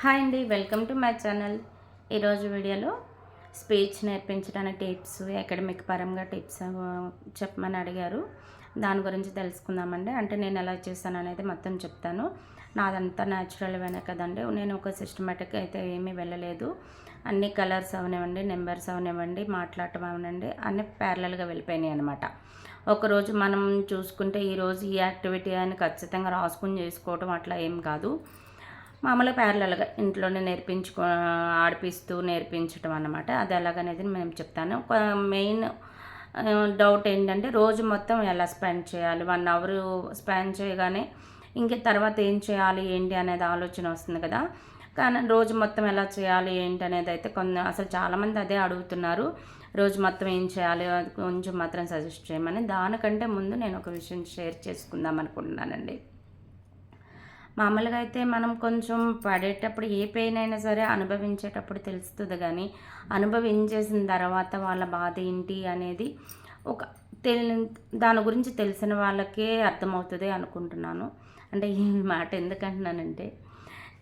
Hi అండి welcome to my channel. ఈరోజు వీడియోలో స్పీచ్ నేర్పించడానికి టిప్స్ అకాడమిక్ పరంగా టిప్స్ చెప్పమని అడిగారు. దాని గురించి తెలుసుకుందామండి. అంటే నేను ఎలా చేశాను అనేది మొత్తం చెప్తాను. నాదంతా న్యాచురల్గానే కదండి. నేను ఒక సిస్టమేటిక్ అయితే ఏమీ వెళ్ళలేదు. అన్ని కలర్స్ అవనివ్వండి నెంబర్స్ అవనివ్వండి మాట్లాడటం అవనండి అన్ని ప్యారలల్గా వెళ్ళిపోయినాయి అనమాట ఒకరోజు మనం చూసుకుంటే ఈరోజు ఈ యాక్టివిటీ అని ఖచ్చితంగా రాసుకుని చేసుకోవటం అట్లా ఏం కాదు. మామూలుగా ప్యారలల్గా ఇంట్లోనే నేర్పించుకో ఆడిపిస్తూ నేర్పించడం అన్నమాట. అది ఎలాగనేది మేము చెప్తాను. ఒక మెయిన్ డౌట్ ఏంటంటే రోజు మొత్తం ఎలా స్పెండ్ చేయాలి? వన్ అవర్ స్పెండ్ చేయగానే ఇంక తర్వాత ఏం చేయాలి? ఏంటి? అనేది ఆలోచన వస్తుంది కదా. కానీ రోజు మొత్తం ఎలా చేయాలి? ఏంటి? అనేది అయితే కొన్ని అసలు చాలామంది అదే అడుగుతున్నారు. రోజు మొత్తం ఏం చేయాలి? అది కొంచెం మాత్రం సజెస్ట్ చేయమని. దానికంటే ముందు నేను ఒక విషయం షేర్ చేసుకుందాం అనుకుంటున్నానండి. మామూలుగా అయితే మనం కొంచెం పడేటప్పుడు ఏ పెయిన్ అయినా సరే అనుభవించేటప్పుడు తెలుస్తుంది కానీ అనుభవించేసిన తర్వాత వాళ్ళ బాధ ఏంటి అనేది ఒక తెలి దాని గురించి తెలిసిన వాళ్ళకే అర్థమవుతుంది అనుకుంటున్నాను. అంటే ఈ మాట ఎందుకంటున్నానంటే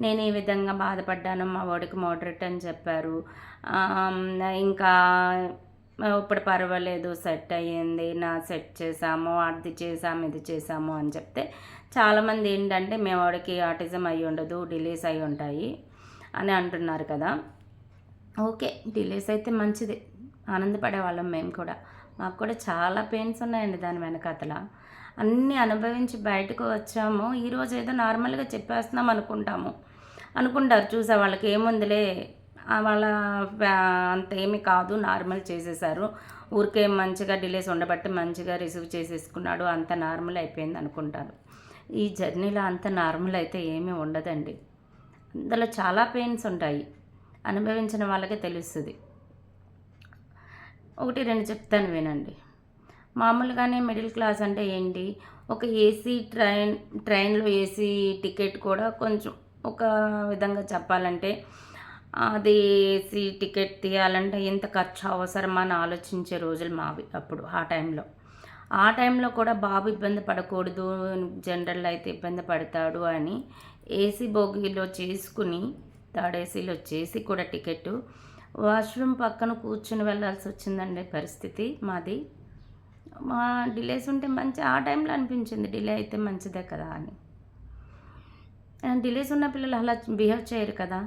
నేను ఈ విధంగా బాధపడ్డాను మా వాడికి మోడరేట్ అని చెప్పారు. ఇంకా ఇప్పుడు పర్వాలేదు సెట్ అయ్యింది నా సెట్ చేసాము అది చేసాము ఇది చేసాము అని చెప్తే చాలామంది ఏంటంటే మేము వాడికి ఆటిజం అయి ఉండదు డిలేస్ అయి ఉంటాయి అని అంటున్నారు కదా. ఓకే డిలేస్ అయితే మంచిది. ఆనందపడే వాళ్ళం మేము కూడా. మాకు కూడా చాలా పెయిన్స్ ఉన్నాయండి దాని వెనకతల. అన్నీ అనుభవించి బయటకు వచ్చాము. ఈరోజు ఏదో నార్మల్గా చెప్పేస్తున్నాం అనుకుంటాము. అనుకుంటారు చూసే వాళ్ళకి ఏముందిలే వాళ్ళ అంత ఏమి కాదు నార్మల్ చేసేసారు. ఊరికే మంచిగా డిలేస్ ఉండబట్టి మంచిగా రిసీవ్ చేసేసుకున్నాడు అంత నార్మల్ అయిపోయింది అనుకుంటారు. ఈ జర్నీలో అంత నార్మల్ అయితే ఏమీ ఉండదండి. అందులో చాలా పెయిన్స్ ఉంటాయి. అనుభవించిన వాళ్ళకే తెలుస్తుంది. ఒకటి రెండు చెప్తాను వినండి. మామూలుగానే మిడిల్ క్లాస్ అంటే ఏంటి? ఒక ఏసీ ట్రైన్ ట్రైన్లో ఏసీ టికెట్ కూడా కొంచెం ఒక విధంగా చెప్పాలంటే అది ఏసీ టికెట్ తీయాలంటే ఎంత ఖర్చు అవసరమా అని ఆలోచించే రోజులు మావి అప్పుడు ఆ టైంలో. ఆ టైంలో కూడా బాబు ఇబ్బంది పడకూడదు జనరల్ అయితే ఇబ్బంది పడతాడు అని ఏసీ బోగీలో చేసుకుని థర్డ్ ఏసీలో చేసి కూడా టికెట్ వాష్రూమ్ పక్కన కూర్చుని వెళ్ళాల్సి వచ్చిందండి పరిస్థితి మాది. మా డిలేస్ ఉంటే మంచి ఆ టైంలో అనిపించింది డిలే అయితే మంచిదే కదా అని. డిలేస్ ఉన్న పిల్లలు అలా బిహేవ్ చేయరు కదా.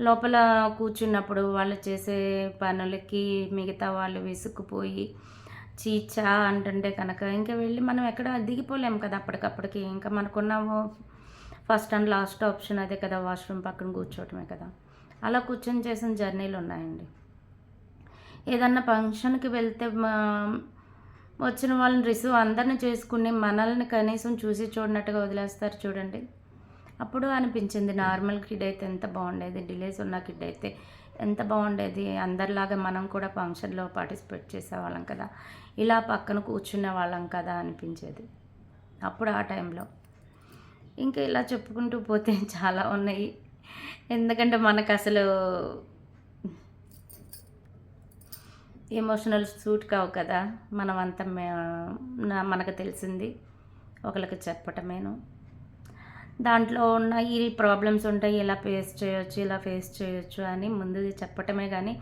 లోపల కూర్చున్నప్పుడు వాళ్ళు చేసే పనులకి మిగతా వాళ్ళు విసుక్కుపోయి చీచా అంటుంటే కనుక. ఇంకా వెళ్ళి మనం ఎక్కడ దిగిపోలేము కదా అప్పటికప్పటికి. ఇంకా మనకున్న ఫస్ట్ అండ్ లాస్ట్ ఆప్షన్ అదే కదా వాష్రూమ్ పక్కన కూర్చోవటమే కదా. అలా కూర్చొని చేసిన జర్నీలు ఉన్నాయండి. ఏదన్నా ఫంక్షన్కి వెళ్తే వచ్చిన వాళ్ళని రిసీవ్ అందరిని చేసుకుని మనల్ని కనీసం చూసి చూడనట్టుగా వదిలేస్తారు చూడండి. అప్పుడు అనిపించింది నార్మల్ కిడ్ అయితే ఎంత బాగుండేది డిలేస్ ఉన్న కిడ్ అయితే. ఎంత బాగుండేది. అందరిలాగా మనం కూడా ఫంక్షన్లో పార్టిసిపేట్ చేసేవాళ్ళం కదా. ఇలా పక్కన కూర్చునే వాళ్ళం కదా అనిపించేది. అప్పుడు ఆ టైంలో. ఇంకా ఇలా చెప్పుకుంటూ పోతే చాలా ఉన్నాయి. ఎందుకంటే మనకు అసలు ఎమోషనల్ సూట్ కావు కదా. మనం అంతా మనకు తెలిసింది. ఒకరికి చెప్పటమేను. దాంట్లో ఉన్న ఈ ప్రాబ్లమ్స్ ఉంటాయి ఇలా ఫేస్ చేయొచ్చు ఇలా ఫేస్ చేయొచ్చు అని ముందు చెప్పటమే కానీ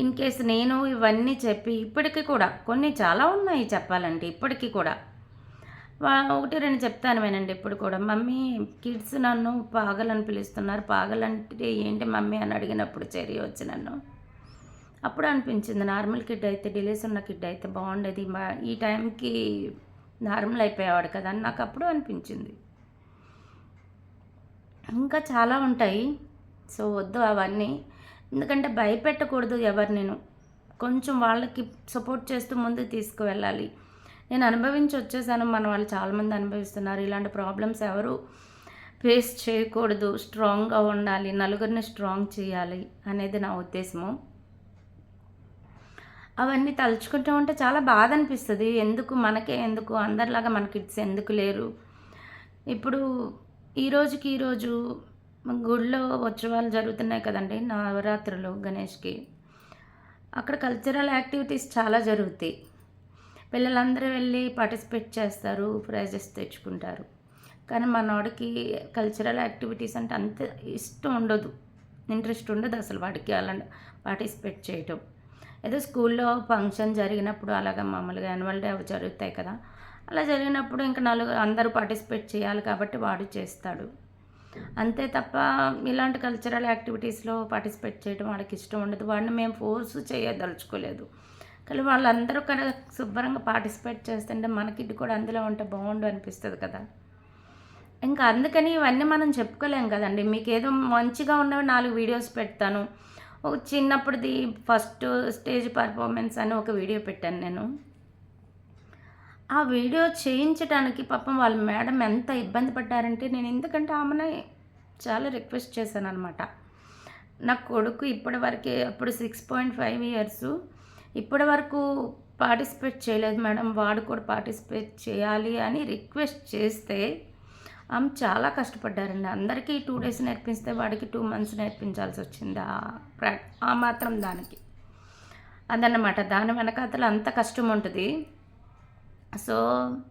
ఇన్ కేస్ నేను ఇవన్నీ చెప్పి ఇప్పటికీ కూడా కొన్ని చాలా ఉన్నాయి చెప్పాలంటే ఇప్పటికీ కూడా. ఒకటి రెండు చెప్తాను వినండి ఇప్పుడు కూడా. మమ్మీ కిడ్స్ నన్ను పాగలని పిలుస్తున్నారు. పాగలంటే ఏంటి మమ్మీ అని అడిగినప్పుడు చెరి వచ్చి నన్ను. అప్పుడు అనిపించింది నార్మల్ కిడ్ అయితే డిలేస్ ఉన్న కిడ్ అయితే బాగుండేది. ఈ టైంకి నార్మల్ అయిపోయేవాడు కదా అని నాకు అప్పుడు అనిపించింది. ఇంకా చాలా ఉంటాయి. సో వద్దు అవన్నీ. ఎందుకంటే భయపెట్టకూడదు ఎవరు నేను కొంచెం వాళ్ళకి సపోర్ట్ చేస్తూ ముందు తీసుకువెళ్ళాలి. నేను అనుభవించి వచ్చేసాను. మన వాళ్ళు చాలామంది అనుభవిస్తున్నారు. ఇలాంటి ప్రాబ్లమ్స్ ఎవరు ఫేస్ చేయకూడదు. స్ట్రాంగ్గా ఉండాలి. నలుగురిని స్ట్రాంగ్ చేయాలి అనేది నా ఉద్దేశము. అవన్నీ తలుచుకుంటూ ఉంటే చాలా బాధ అనిపిస్తుంది. ఎందుకు మనకే ఎందుకు? అందరిలాగా మన కిడ్స్ ఎందుకు లేరు? ఇప్పుడు ఈ రోజుకి ఈరోజు గుడిలో ఉత్సవాలు జరుగుతున్నాయి కదండి నవరాత్రులు గణేష్కి. అక్కడ కల్చరల్ యాక్టివిటీస్ చాలా జరుగుతాయి. పిల్లలందరూ వెళ్ళి పార్టిసిపేట్ చేస్తారు ప్రైజెస్ తెచ్చుకుంటారు. కానీ మనోడికి కల్చరల్ యాక్టివిటీస్ అంటే అంత ఇష్టం ఉండదు ఇంట్రెస్ట్ ఉండదు అసలు వాడికి అలా పార్టిసిపేట్ చేయటం. ఏదో స్కూల్లో ఫంక్షన్ జరిగినప్పుడు అలాగ మామూలుగా యాన్యువల్ డే అవి జరుగుతాయి కదా అలా జరిగినప్పుడు ఇంకా నలుగురు అందరూ పార్టిసిపేట్ చేయాలి కాబట్టి వాడు చేస్తాడు. అంతే తప్ప ఇలాంటి కల్చరల్ యాక్టివిటీస్లో పార్టిసిపేట్ చేయడం వాళ్ళకి ఇష్టం ఉండదు. వాడిని మేము ఫోర్స్ చేయదలుచుకోలేదు. కానీ వాళ్ళందరూ కూడా శుభ్రంగా పార్టిసిపేట్ చేస్తుంటే మనకి ఇది కూడా అందులో ఉంటే బాగుండు అనిపిస్తుంది కదా. ఇంకా అందుకని ఇవన్నీ మనం చెప్పుకోలేం కదండి. మీకు ఏదో మంచిగా ఉన్నవి నాలుగు వీడియోస్ పెడతాను. ఒక చిన్నప్పుడుది ఫస్ట్ స్టేజ్ పర్ఫార్మెన్స్ అని ఒక వీడియో పెట్టాను నేను. ఆ వీడియో చేయించడానికి పాపం వాళ్ళ మేడం ఎంత ఇబ్బంది పడ్డారంటే నేను ఎందుకంటే ఆమెనే చాలా రిక్వెస్ట్ చేశాను అనమాట నా కొడుకు ఇప్పటి వరకే అప్పుడు సిక్స్ పాయింట్ ఫైవ్ ఇయర్స్ ఇప్పటి వరకు పార్టిసిపేట్ చేయలేదు మేడం. వాడు కూడా పార్టిసిపేట్ చేయాలి అని రిక్వెస్ట్ చేస్తే ఆమె చాలా కష్టపడ్డారండి. అందరికీ టూ డేస్ నేర్పిస్తే వాడికి టూ మంత్స్ నేర్పించాల్సి వచ్చింది? ఆ ప్రా ఆ మాత్రం దానికి. అదన్నమాట. దాని వెనకాతలు అంత కష్టం ఉంటుంది. సో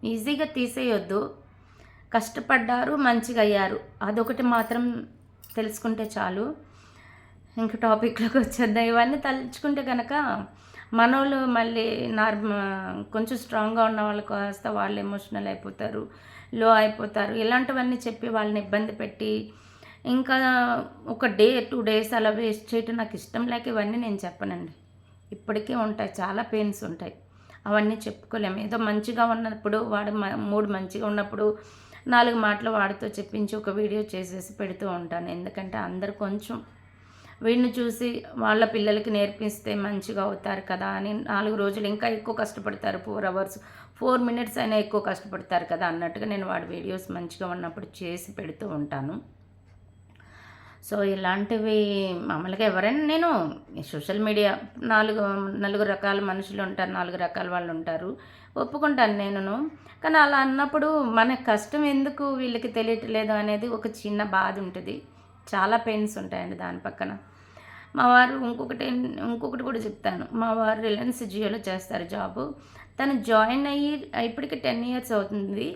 ఈజీగా తీసేయొద్దు. కష్టపడ్డారు మంచిగా అయ్యారు అదొకటి మాత్రం తెలుసుకుంటే చాలు. ఇంకా టాపిక్లోకి వచ్చేద్దాం. ఇవన్నీ తలుచుకుంటే కనుక మనోళ్ళు మళ్ళీ నార్మ కొంచెం స్ట్రాంగ్గా ఉన్న వాళ్ళు కాస్త వాళ్ళు ఎమోషనల్ అయిపోతారు లో అయిపోతారు. ఇలాంటివన్నీ చెప్పి వాళ్ళని ఇబ్బంది పెట్టి ఇంకా ఒక డే టూ డేస్ అలా వేస్ట్ చేయటం నాకు ఇష్టం లేక ఇవన్నీ నేను చెప్పనండి. ఇప్పటికీ ఉంటాయి. చాలా పెయిన్స్ ఉంటాయి. అవన్నీ చెప్పుకోలేము. ఏదో మంచిగా ఉన్నప్పుడు వాడు మూడు మంచిగా ఉన్నప్పుడు నాలుగు మాటలు వాడితో చెప్పించి ఒక వీడియో చేసేసి పెడుతూ ఉంటాను. ఎందుకంటే అందరు కొంచెం వీడిని చూసి వాళ్ళ పిల్లలకి నేర్పిస్తే మంచిగా అవుతారు కదా అని నాలుగు రోజులు ఇంకా ఎక్కువ కష్టపడతారు. ఫోర్ అవర్స్ ఫోర్ మినిట్స్ అయినా ఎక్కువ కష్టపడతారు కదా అన్నట్టుగా నేను వాడి వీడియోస్ మంచిగా ఉన్నప్పుడు చేసి పెడుతూ ఉంటాను. సో ఇలాంటివి మామూలుగా ఎవరైనా నేను సోషల్ మీడియా నాలుగు నలుగురు రకాల మనుషులు ఉంటారు నాలుగు రకాల వాళ్ళు ఉంటారు. ఒప్పుకుంటాను నేను కానీ అలా అన్నప్పుడు మన కష్టం ఎందుకు వీళ్ళకి తెలియట్లేదు అనేది ఒక చిన్న బాధ ఉంటుంది. చాలా పెయిన్స్ ఉంటాయండి దాని పక్కన. మా వారు ఇంకొకటి ఇంకొకటి కూడా చెప్తాను. మా వారు రిలయన్స్ జియోలో చేస్తారు జాబు. తను జాయిన్ అయ్యి ఇప్పటికి టెన్ ఇయర్స్ అవుతుంది.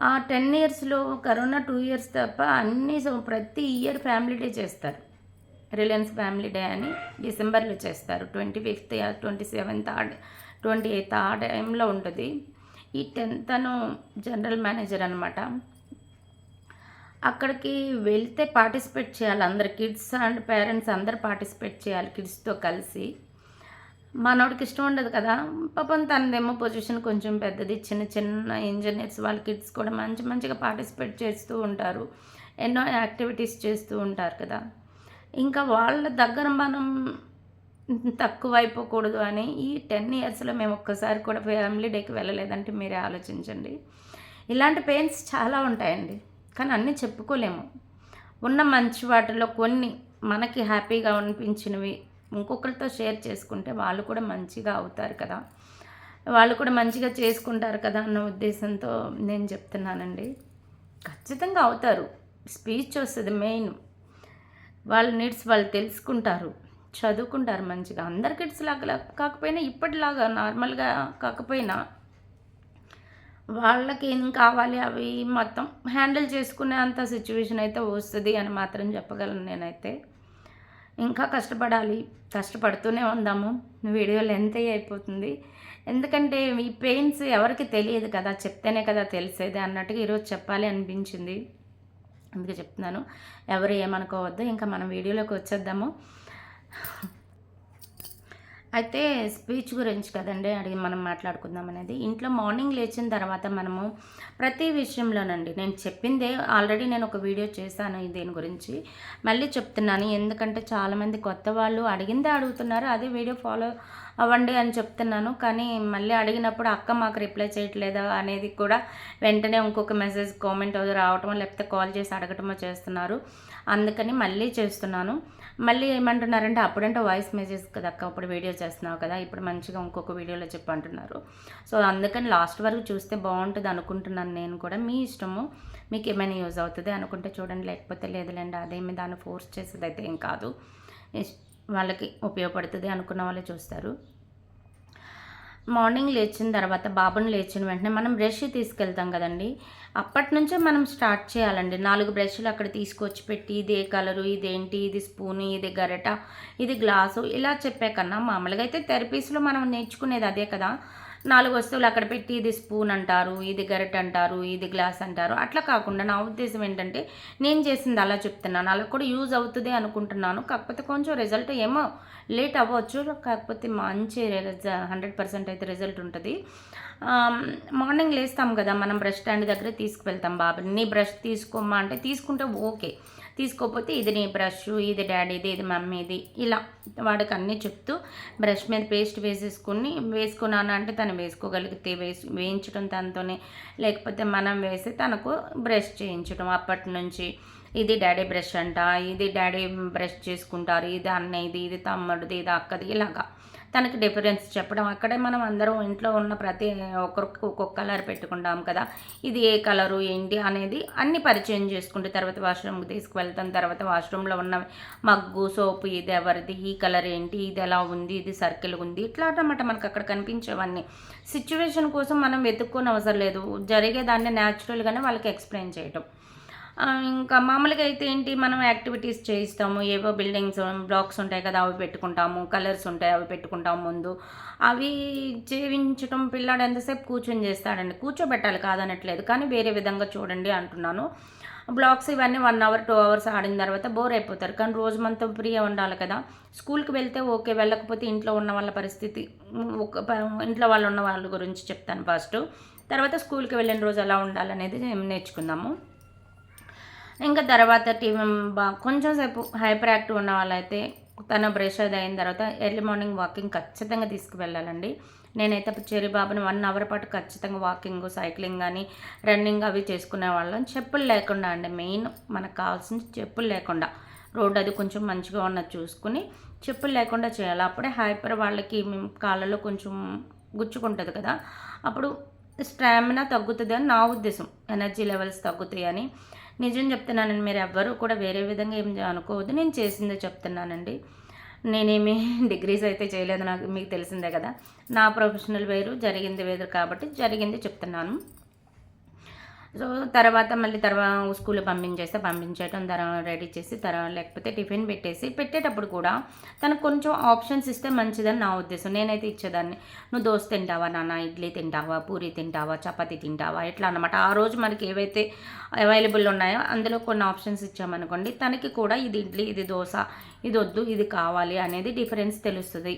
ఆ టెన్ ఇయర్స్లో కరోనా టూ ఇయర్స్ తప్ప అన్ని ప్రతి ఇయర్ ఫ్యామిలీ డే చేస్తారు. రిలయన్స్ ఫ్యామిలీ డే అని డిసెంబర్లో చేస్తారు. ట్వంటీ ఫిఫ్త్ ట్వంటీ సెవెంత్ ఆ ట్వంటీ ఎయిత్ ఆ టైంలో ఉంటుంది. ఈ టెన్త్ తను జనరల్ మేనేజర్ అనమాట అక్కడికి వెళ్తే పార్టిసిపేట్ చేయాలి అందరు కిడ్స్ అండ్ పేరెంట్స్ అందరు పార్టిసిపేట్ చేయాలి కిడ్స్తో కలిసి. మనోడికి ఇష్టం ఉండదు కదా. పాపం తనదేమో పొజిషన్ కొంచెం పెద్దది. చిన్న చిన్న ఇంజనీర్స్ వాళ్ళ కిడ్స్ కూడా మంచి మంచిగా పార్టిసిపేట్ చేస్తూ ఉంటారు. ఎన్నో యాక్టివిటీస్ చేస్తూ ఉంటారు కదా. ఇంకా వాళ్ళ దగ్గర మనం తక్కువ అయిపోకూడదు అని ఈ టెన్ ఇయర్స్లో మేము ఒక్కసారి కూడా ఫ్యామిలీ డేకి వెళ్ళలేదంటే మీరే ఆలోచించండి. ఇలాంటి పెయిన్స్ చాలా ఉంటాయండి. కానీ అన్నీ చెప్పుకోలేము. ఉన్న మంచి వాటిలో కొన్ని మనకి హ్యాపీగా అనిపించినవి ఇంకొకరితో షేర్ చేసుకుంటే వాళ్ళు కూడా మంచిగా అవుతారు కదా. వాళ్ళు కూడా మంచిగా చేసుకుంటారు కదా అన్న ఉద్దేశంతో నేను చెప్తున్నానండి. ఖచ్చితంగా అవుతారు. స్పీచ్ వస్తుంది మెయిన్. వాళ్ళ నీడ్స్ వాళ్ళు తెలుసుకుంటారు. చదువుకుంటారు మంచిగా. అందరి కిడ్స్ లాగా కాకపోయినా ఇప్పటిలాగా నార్మల్గా కాకపోయినా వాళ్ళకి ఏం కావాలి అవి మొత్తం హ్యాండిల్ చేసుకునే అంత సిచ్యువేషన్ అయితే వస్తుంది అని మాత్రం చెప్పగలను నేనైతే. ఇంకా కష్టపడాలి. కష్టపడుతూనే ఉందాము. వీడియో లెంత్ అయిపోతుంది. ఎందుకంటే ఈ పెయిన్స్ ఎవరికి తెలియదు కదా. చెప్తేనే కదా తెలిసేది అన్నట్టుగా ఈరోజు చెప్పాలి అనిపించింది. అందుకే చెప్తున్నాను. ఎవరు ఏమనుకోవద్దు. ఇంకా మనం వీడియోలోకి వచ్చేద్దాము. అయితే స్పీచ్ గురించి కదండి అడిగి మనం మాట్లాడుకుందాం అనేది. ఇంట్లో మార్నింగ్ లేచిన తర్వాత మనము ప్రతి విషయంలోనండి నేను చెప్పిందే ఆల్రెడీ నేను ఒక వీడియో చేశాను దీని గురించి. మళ్ళీ చెప్తున్నాను ఎందుకంటే చాలామంది కొత్త వాళ్ళు అడిగిందే అడుగుతున్నారు అదే వీడియో ఫాలో అవ్వండి అని చెప్తున్నాను. కానీ మళ్ళీ అడిగినప్పుడు అక్క మాకు రిప్లై చేయట్లేదా అనేది కూడా వెంటనే ఇంకొక మెసేజ్ కామెంట్ రావటమో లేకపోతే కాల్ చేసి అడగటమో చేస్తున్నారు. అందుకని మళ్ళీ చేస్తున్నాను. మళ్ళీ ఏమంటున్నారంటే అప్పుడంటే వాయిస్ మెసేజ్ కదా అక్క అప్పుడు వీడియో చేస్తున్నావు కదా ఇప్పుడు మంచిగా ఇంకొక వీడియోలో చెప్పంటున్నారు. సో అందుకని లాస్ట్ వరకు చూస్తే బాగుంటుంది అనుకుంటున్నాను నేను కూడా. మీ ఇష్టము? మీకు ఏమైనా యూజ్ అవుతుంది అనుకుంటే చూడండి లేకపోతే లేదులేండి అదేమి దాన్ని ఫోర్స్ చేసేది అయితే ఏం కాదు. వాళ్ళకి ఉపయోగపడుతుంది అనుకున్న వాళ్ళే చూస్తారు. మార్నింగ్ లేచిన తర్వాత బాబుని లేచిన వెంటనే మనం బ్రష్ తీసుకెళ్తాం కదండి. అప్పటి నుంచే మనం స్టార్ట్ చేయాలండి. నాలుగు బ్రష్లు అక్కడ తీసుకొచ్చి పెట్టి ఇదే కలరు ఇదేంటి ఇది స్పూన్ ఇది గరిట ఇది గ్లాసు ఇలా చెప్పే కన్నా మామూలుగా అయితే థెరపీస్లో మనం నేర్చుకునేది అదే కదా. నాలుగు వస్తువులు అక్కడ పెట్టి ఇది స్పూన్ అంటారు ఇది గరిట అంటారు ఇది గ్లాస్ అంటారు. అట్లా కాకుండా నా ఉద్దేశం ఏంటంటే నేను చేసింది అలా చెప్తున్నాను. అలా కూడా యూజ్ అవుతుంది అనుకుంటున్నాను. కాకపోతే కొంచెం రిజల్ట్ ఏమో లేట్ అవ్వచ్చు. కాకపోతే మంచి హండ్రెడ్ పర్సెంట్ అయితే రిజల్ట్ ఉంటుంది. మార్నింగ్ లేస్తాం కదా మనం బ్రష్ స్టాండ్ దగ్గర తీసుకువెళ్తాం బాబుని నీ బ్రష్ తీసుకోమ్మా అంటే తీసుకుంటే ఓకే. తీసుకోకపోతే ఇది నీ బ్రష్ ఇది డాడీది ఇది మమ్మీది. ఇలా వాడికి అన్నీ చెప్తూ బ్రష్ మీద పేస్ట్ వేసేసుకుని వేసుకున్నాను అంటే తను వేసుకోగలిగితే వేసి వేయించడం తనతోనే. లేకపోతే మనం వేసి తనకు బ్రష్ చేయించడం. అప్పటి నుంచి ఇది డాడీ బ్రష్ అంట ఇది డాడీ బ్రష్ చేసుకుంటారు. ఇది అన్నయ్యది ఇది తమ్ముడిది ఇది అక్కది ఇలాగా. తనకి డిఫరెన్స్ చెప్పడం. అక్కడే మనం అందరం ఇంట్లో ఉన్న ప్రతి ఒక్కరికి ఒక్కొక్క కలర్ పెట్టుకుంటాం కదా. ఇది ఏ కలరు ఏంటి అనేది అన్ని పరిచయం చేసుకుంటే తర్వాత వాష్రూమ్కి తీసుకువెళ్తాం. తర్వాత వాష్రూమ్లో ఉన్న మగ్గు సోపు ఇది ఎవరిది ఈ కలర్ ఏంటి ఇది ఎలా ఉంది ఇది సర్కిల్ ఉంది. ఇట్లా అన్నమాట మనకు అక్కడ కనిపించేవన్నీ. సిచ్యువేషన్ కోసం మనం వెతుక్కొని అవసరం లేదు జరిగేదాన్ని న్యాచురల్గానే వాళ్ళకి ఎక్స్ప్లెయిన్ చేయటం. ఇంకా మామూలుగా అయితే ఏంటి మనం యాక్టివిటీస్ చేయిస్తాము. ఏవో బిల్డింగ్స్ బ్లాక్స్ ఉంటాయి కదా అవి పెట్టుకుంటాము. కలర్స్ ఉంటాయి అవి పెట్టుకుంటాము ముందు. అవి చేయించడం పిల్లాడు ఎంతసేపు కూర్చొని చేస్తాడండి? కూర్చోబెట్టాలి కాదనట్లేదు. కానీ వేరే విధంగా చూడండి అంటున్నాను. బ్లాక్స్ ఇవన్నీ వన్ అవర్ టూ అవర్స్ ఆడిన తర్వాత బోర్ అయిపోతారు. కానీ రోజు మొత్తం ఫ్రీగా ఉండాలి కదా. స్కూల్కి వెళ్తే ఓకే. వెళ్ళకపోతే ఇంట్లో ఉన్న వాళ్ళ పరిస్థితి ఒక ఇంట్లో వాళ్ళు ఉన్న వాళ్ళ గురించి చెప్తాను ఫస్ట్. తర్వాత స్కూల్కి వెళ్ళిన రోజు ఎలా ఉండాలనేది నేర్చుకుందాము. ఇంకా తర్వాత టీవీ బా కొంచెం సేపు హైపర్ యాక్టివ్ ఉన్న వాళ్ళైతే తన బ్రష్ అది అయిన తర్వాత ఎర్లీ మార్నింగ్ వాకింగ్ ఖచ్చితంగా తీసుకువెళ్ళాలండి. నేనైతే చెరి బాబుని వన్ అవర్ పాటు ఖచ్చితంగా వాకింగ్ సైక్లింగ్ కానీ రన్నింగ్ అవి చేసుకునే వాళ్ళం. చెప్పులు లేకుండా అండి మెయిన్ మనకు కావాల్సిన చెప్పులు లేకుండా. రోడ్ అది కొంచెం మంచిగా ఉన్నది చూసుకుని చెప్పులు లేకుండా చేయాలి. అప్పుడే హైపర్ వాళ్ళకి మేము కాళ్ళలో కొంచెం గుచ్చుకుంటుంది కదా. అప్పుడు స్టామినా తగ్గుతుంది అని నా ఉద్దేశం. ఎనర్జీ లెవెల్స్ తగ్గుతాయి అని నిజం చెప్తున్నానండి మీరు ఎవ్వరూ కూడా వేరే విధంగా ఏం అనుకోవద్దు. నేను చేసిందే చెప్తున్నానండి. నేనేమి డిగ్రీస్ అయితే చేయలేదు నాకు మీకు తెలిసిందే కదా. నా ప్రొఫెషనల్ వేరు జరిగింది వేరు కాబట్టి జరిగింది చెప్తున్నాను. సో తర్వాత మళ్ళీ తర్వాత స్కూల్లో పంపించేస్తే పంపించేయటం తర్వాత రెడీ చేసి తర్వాత లేకపోతే టిఫిన్ పెట్టేసి పెట్టేటప్పుడు కూడా తనకు కొంచెం ఆప్షన్స్ ఇస్తే మంచిదని నా ఉద్దేశం. నేనైతే ఇచ్చేదాన్ని. నువ్వు దోశ తింటావా నాన్న? ఇడ్లీ తింటావా? పూరి తింటావా? చపాతీ తింటావా? ఎట్లా అనమాట ఆ రోజు మనకి ఏవైతే అవైలబుల్ ఉన్నాయో అందులో కొన్ని ఆప్షన్స్ ఇచ్చామనుకోండి తనకి కూడా ఇది ఇడ్లీ ఇది దోశ ఇది వద్దు ఇది కావాలి అనేది డిఫరెన్స్ తెలుస్తుంది.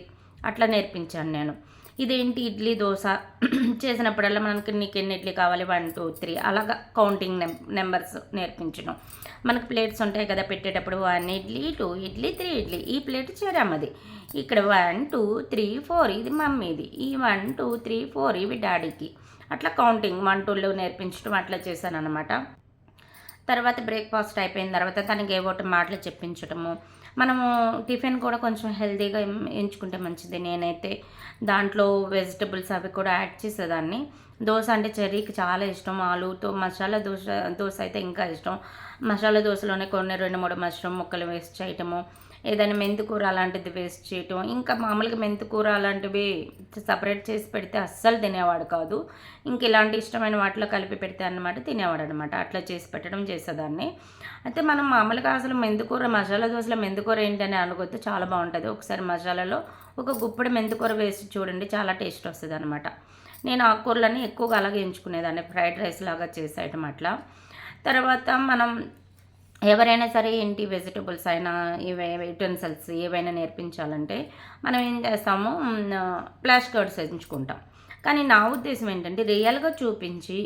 అట్లా నేర్పించాను నేను. ఇదేంటి ఇడ్లీ దోశ? చేసినప్పుడల్లా మనకి నీకు ఎన్ని ఇడ్లీ కావాలి? One two three. అలాగా కౌంటింగ్ నెం నెంబర్స్ నేర్పించడం మనకు ప్లేట్స్ ఉంటాయి కదా పెట్టేటప్పుడు one idli two idli three idli. ఈ ప్లేట్ చేరామది ఇక్కడ వన్ టూ త్రీ ఫోర్ ఇది మమ్మీది ఈ వన్ టూ త్రీ ఫోర్ ఇవి డాడీకి. అట్లా కౌంటింగ్ వన్ టూలో నేర్పించడం అట్లా చేశాను అనమాట తర్వాత బ్రేక్ఫాస్ట్ అయిపోయిన తర్వాత తనకి ఏ మాటలు చెప్పించడము మనము టిఫిన్ కూడా కొంచెం హెల్తీగా ఎంచుకుంటే మంచిది. నేనైతే దాంట్లో వెజిటబుల్స్ అవి కూడా యాడ్ చేసేదాన్ని. దోశ అంటే చెర్రీకి చాలా ఇష్టం. ఆలుతో మసాలా దోశ దోశ అయితే ఇంకా ఇష్టం. మసాలా దోశలోనే కొన్ని రెండు మూడు మష్రూమ్ ముక్కలు వేసి చేయటము. ఏదైనా మెంతికూర అలాంటిది వేస్ట్ చేయటం ఇంకా మామూలుగా మెంతికూర అలాంటివి సపరేట్ చేసి పెడితే అస్సలు తినేవాడు కాదు. ఇంక ఇలాంటి ఇష్టమైన వాటిలో కలిపి పెడితే అన్నమాట తినేవాడు అనమాట అట్లా చేసి పెట్టడం చేసేదాన్ని. అయితే మనం మామూలుగా అసలు మెంతికూర మసాలా దోశలో మెంతికూర ఏంటని అనుకోతే చాలా బాగుంటుంది. ఒకసారి మసాలాలో ఒక గుప్పడి మెంతికూర వేసి చూడండి చాలా టేస్ట్ వస్తుంది అనమాట నేను ఆకుకూరలన్నీ ఎక్కువగా అలాగే ఎంచుకునేదాన్ని ఫ్రైడ్ రైస్ లాగా చేసేయటం అట్లా. తర్వాత మనం ఎవరైనా సరే ఏంటి వెజిటబుల్స్ అయినా ఇవే యుటెన్సిల్స్ ఏవైనా నేర్పించాలంటే మనం ఏం చేస్తాము? ఫ్లాష్ కార్డ్స్ ఎంచుకుంటాం కానీ నా ఉద్దేశం ఏంటంటే రియల్గా చూపించి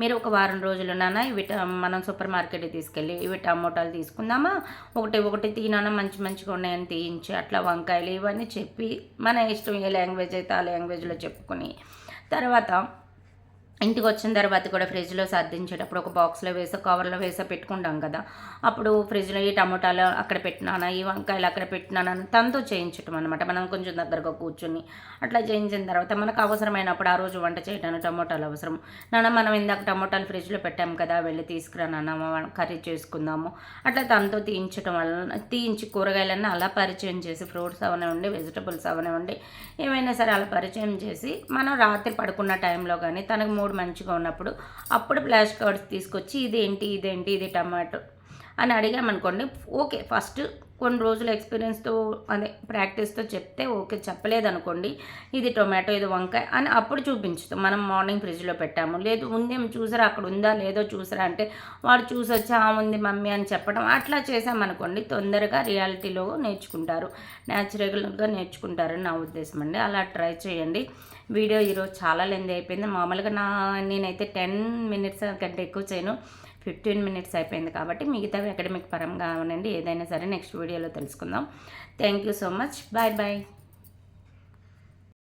మీరు ఒక వారం రోజులు నాన్న ఇవి మనం సూపర్ మార్కెట్కి తీసుకెళ్ళి ఇవి టమోటాలు తీసుకుందామా? ఒకటి ఒకటి తినాన? మంచి మంచిగా ఉన్నాయని తీయించి అట్లా వంకాయలు ఇవన్నీ చెప్పి మన ఇష్టం ఏ లాంగ్వేజ్ అయితే ఆ లాంగ్వేజ్లో చెప్పుకొని తర్వాత ఇంటికి వచ్చిన తర్వాత కూడా ఫ్రిడ్జ్లో సర్దించేటప్పుడు ఒక బాక్స్లో వేసో కవర్లో వేసో పెట్టుకుంటాం కదా. అప్పుడు ఫ్రిడ్జ్లో ఈ టమోటాలు అక్కడ పెట్టినానా ఈ వంకాయలు అక్కడ పెట్టినానా తనతో చేయించటం అనమాట మనం కొంచెం దగ్గరగా కూర్చుని అట్లా చేయించిన తర్వాత మనకు అవసరమైనప్పుడు ఆ రోజు వంట చేయడానికి టమోటాలు అవసరం. నాన్న మనం ఇందాక టమోటాలు ఫ్రిడ్జ్లో పెట్టాం కదా వెళ్ళి తీసుకురానా కర్రీ చేసుకుందాము. అట్లా తనతో తీయించడం వల్ల తీయించి కూరగాయలన్నీ అలా పరిచయం చేసి ఫ్రూట్స్ అవనివ్వండి వెజిటబుల్స్ అవనివ్వండి ఏమైనా సరే అలా పరిచయం చేసి మనం రాత్రి పడుకున్న టైంలో కానీ తనకు మూడు మంచిగా ఉన్నప్పుడు అప్పుడు ఫ్లాష్ కార్డ్స్ తీసుకొచ్చి ఇదేంటి ఇదేంటి ఇది టమాటో అని అడిగామనుకోండి ఓకే ఫస్ట్ కొన్ని రోజుల ఎక్స్పీరియన్స్తో అదే ప్రాక్టీస్తో చెప్తే ఓకే చెప్పలేదనుకోండి ఇది టొమాటో ఇది వంకాయ అని అప్పుడు చూపించుతాం. మనం మార్నింగ్ ఫ్రిడ్జ్లో పెట్టాము. లేదు ఉందేమో చూసారా అక్కడ ఉందా లేదో చూసారా అంటే వాడు చూసి వచ్చి ఆ ఉంది మమ్మీ అని చెప్పడం అట్లా చేసామనుకోండి తొందరగా రియాలిటీలో నేర్చుకుంటారు. న్యాచురల్గా నేర్చుకుంటారని నా ఉద్దేశం అండి. అలా ట్రై చేయండి. వీడియో ఈరోజు చాలా లెంది అయిపోయింది. మామూలుగా నా నేనైతే టెన్ మినిట్స్ కంటే ఎక్కువ చేయను. ఫిఫ్టీన్ మినిట్స్ అయిపోయింది కాబట్టి మిగతావి అకాడమిక్ పరంగా అవనండి ఏదైనా సరే నెక్స్ట్ వీడియోలో తెలుసుకుందాం. Thank you so much. Bye bye.